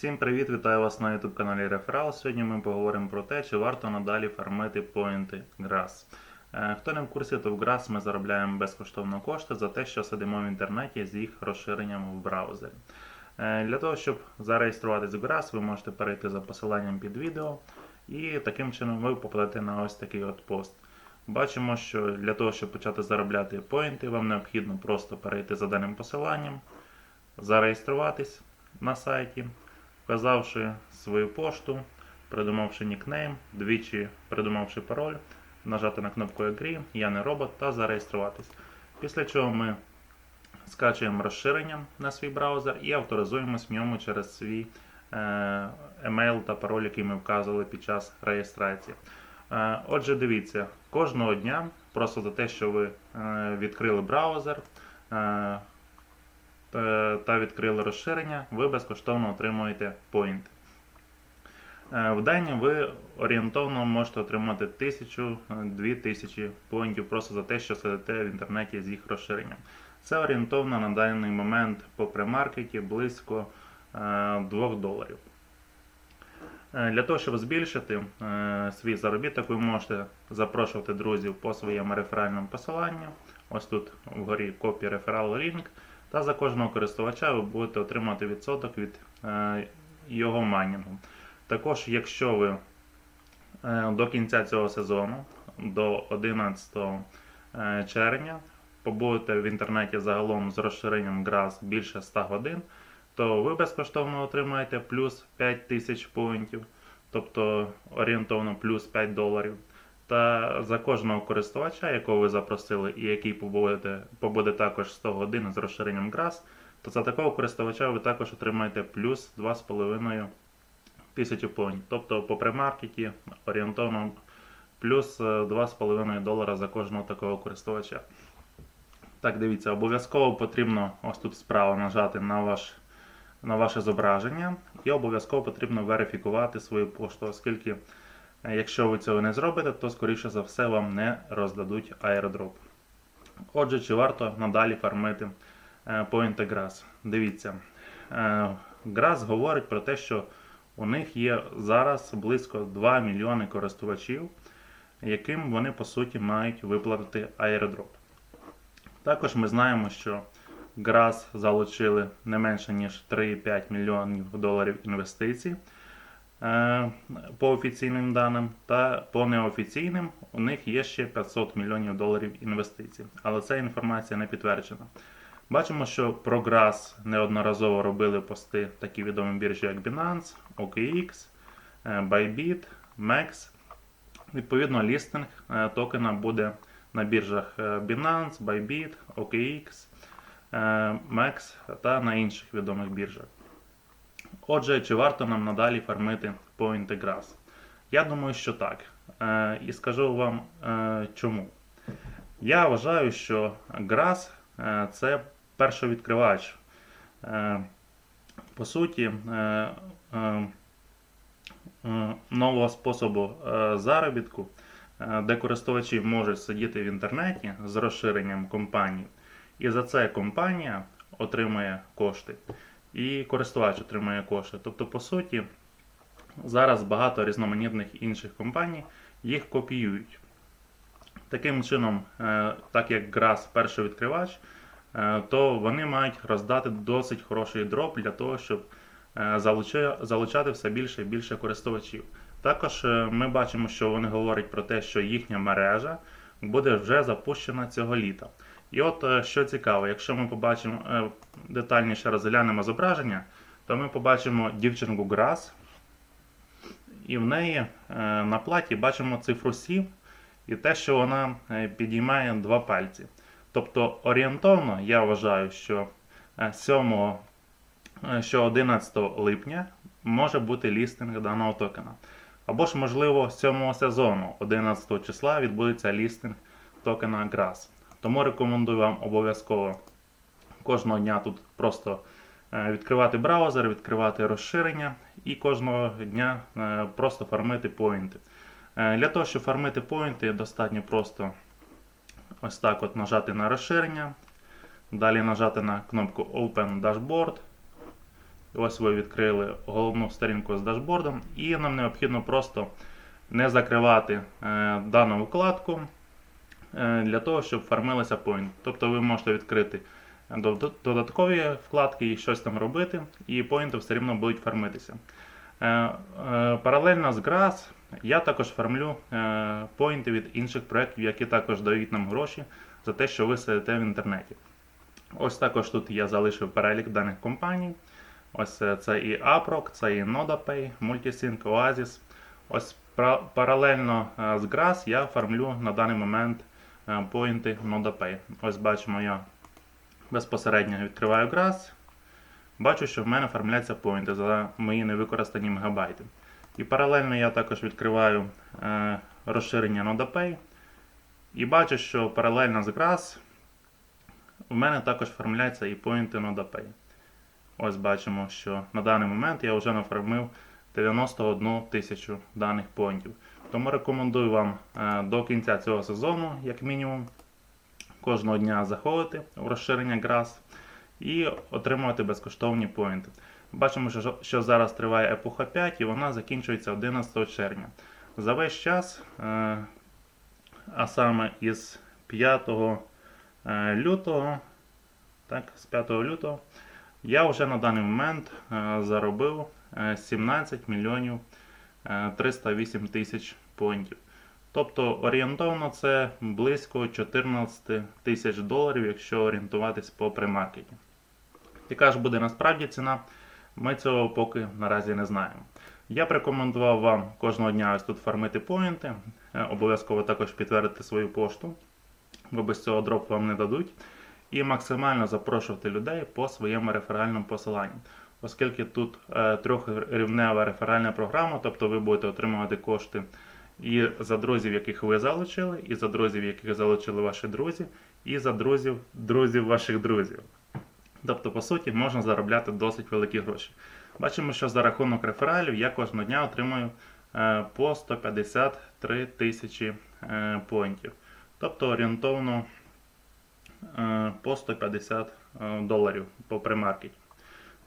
Всім привіт, вітаю вас на YouTube каналі Реферал. Сьогодні ми поговоримо про те, чи варто надалі фармити поінти GRAS. Е, Хто не в курсі, то в GRAS ми заробляємо безкоштовно кошти за те, що сидимо в інтернеті з їх розширенням в браузері. Е, Для того, щоб зареєструватись в GRAS, ви можете перейти за посиланням під відео і таким чином ви попадете на ось такий от пост. Бачимо, що для того, щоб почати заробляти поінти, вам необхідно просто перейти за даним посиланням, зареєструватись на сайті, вказавши свою пошту, придумавши нікнейм, двічі придумавши пароль, нажати на кнопку Agree, я не робот та зареєструватись. Після чого ми скачуємо розширення на свій браузер і авторизуємось в ньому через свій е, емейл та пароль, який ми вказували під час реєстрації. Е, Отже, дивіться, кожного дня, просто за те, що ви е, відкрили браузер та відкрили розширення, ви безкоштовно отримуєте поінти. Е, В день ви орієнтовно можете отримати 1000-2000 поінтів просто за те, що сидите в інтернеті з їх розширенням. Це орієнтовно на даний момент по премаркеті близько е, 2 доларів. Е, Для того, щоб збільшити е, свій заробіток, ви можете запрошувати друзів по своєму реферальному посиланню. Ось тут вгорі копія реферал лінк. Та за кожного користувача ви будете отримати відсоток від е, його майнінгу. Також, якщо ви е, до кінця цього сезону, до 11 е, червня, побудете в інтернеті загалом з розширенням GRAS більше 100 годин, то ви безкоштовно отримаєте плюс 5 тисяч поінтів, тобто орієнтовно плюс 5 доларів. Та за кожного користувача, якого ви запросили, і який побуде, побуде також 100 годин з розширенням GRAS, то за такого користувача ви також отримаєте плюс 2,5 тисячі поінтів. Тобто по премаркеті орієнтовно плюс е, 2,5 долара за кожного такого користувача. Так, дивіться, обов'язково потрібно ось тут справа нажати на, ваш, на ваше зображення, і обов'язково потрібно верифікувати свою пошту, оскільки е, якщо ви цього не зробите, то скоріше за все вам не роздадуть аеродроп. Отже, чи варто надалі фармити е, по Integras? Дивіться, е, Грас говорить про те, що у них є зараз близько 2 мільйони користувачів, яким вони по суті мають виплатити аеродроп. Також ми знаємо, що ГРАС залучили не менше ніж 3,5 мільйонів доларів інвестицій е, по офіційним даним, та по неофіційним у них є ще 500 мільйонів доларів інвестицій. Але ця інформація не підтверджена. Бачимо, що про неодноразово робили пости такі відомі біржі, як Binance, OKX, е, Bybit, MEX. Відповідно, лістинг е, токена буде на біржах е, Binance, Bybit, OKX, е, MEX та на інших відомих біржах. Отже, чи варто нам надалі фармити по Integras? Я думаю, що так. Е, І скажу вам е, чому. Я вважаю, що GRAS е, це першовідкривач. По суті, нового способу заробітку, де користувачі можуть сидіти в інтернеті з розширенням компаній, і за це компанія отримує кошти, і користувач отримує кошти. Тобто, по суті, зараз багато різноманітних інших компаній їх копіюють. Таким чином, е, так як GRAS перший відкривач, е, то вони мають роздати досить хороший дроп для того, щоб е, залучати все більше і більше користувачів. Також ми бачимо, що вони говорять про те, що їхня мережа буде вже запущена цього літа. І от е, що цікаво, якщо ми побачимо е, детальніше розглянемо зображення, то ми побачимо дівчинку Грас, і в неї е, на платі бачимо цифру 7 і те, що вона підіймає два пальці. Тобто орієнтовно я вважаю, що е, 7, е, що 11 липня може бути лістинг даного токена. Або ж, можливо, 7 сезону 11 числа відбудеться лістинг токена GRAS. Тому рекомендую вам обов'язково кожного дня тут просто е, відкривати браузер, відкривати розширення і кожного дня е, просто фармити поінти. Е, Для того, щоб фармити поінти, достатньо просто ось так от нажати на розширення, далі нажати на кнопку Open Dashboard ось ви відкрили головну сторінку з дашбордом, і нам необхідно просто не закривати дану вкладку для того, щоб фармилися поінти. Тобто ви можете відкрити додаткові вкладки і щось там робити, і поінти все рівно будуть фармитися. Е, е, Паралельно з Grass я також фармлю е, поінти від інших проєктів, які також дають нам гроші за те, що ви сидите в інтернеті. Ось також тут я залишив перелік даних компаній. Ось е, це і Aproc, це і NodaPay, Multisync, Oasis. Ось паралельно е, з Grass я фармлю на даний момент е, поінти NodaPay. Ось бачимо, я безпосередньо відкриваю Grass. Бачу, що в мене фармляться поінти за мої невикористані мегабайти. І паралельно я також відкриваю е, розширення NodaPay. І бачу, що паралельно з Grass в мене також фармляться і поінти NodaPay. Ось бачимо, що на даний момент я вже нафармив 91 тисячу даних поінтів. Тому рекомендую вам е, до кінця цього сезону, як мінімум, кожного дня заходити в розширення Grass і отримувати безкоштовні поінти. Бачимо, що, зараз триває епоха 5 і вона закінчується 11 червня. За весь час, е, а саме із 5 е, лютого, так, з 5 лютого, я вже на даний момент заробив е, 17 мільйонів е, 308 тисяч поінтів. Тобто орієнтовно це близько 14 тисяч доларів, якщо орієнтуватись по премаркеті. Яка ж буде насправді ціна, ми цього поки наразі не знаємо. Я б рекомендував вам кожного дня ось тут фармити поінти, е, обов'язково також підтвердити свою пошту, бо без цього дроп вам не дадуть. І максимально запрошувати людей по своєму реферальному посиланню. Оскільки тут е, трьохрівнева реферальна програма, тобто ви будете отримувати кошти і за друзів, яких ви залучили, і за друзів, яких залучили ваші друзі, і за друзів друзів ваших друзів. Тобто, по суті, можна заробляти досить великі гроші. Бачимо, що за рахунок рефералів я кожного дня отримую е, по 153 тисячі е, поінтів. Тобто орієнтовно е, по 150 е, доларів по премаркеті.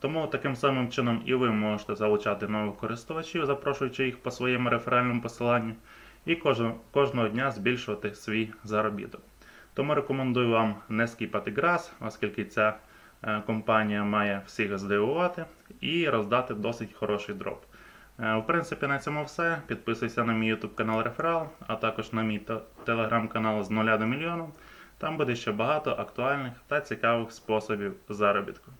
Тому таким самим чином і ви можете залучати нових користувачів, запрошуючи їх по своєму реферальному посиланню, і кожного, дня збільшувати свій заробіток. Тому рекомендую вам не скіпати Grass, оскільки ця е, компанія має всіх здивувати і роздати досить хороший дроп. Е, В принципі, на цьому все. Підписуйся на мій YouTube канал Реферал, а також на мій телеграм-канал з 0 до мільйону. Там буде ще багато актуальних та цікавих способів заробітку.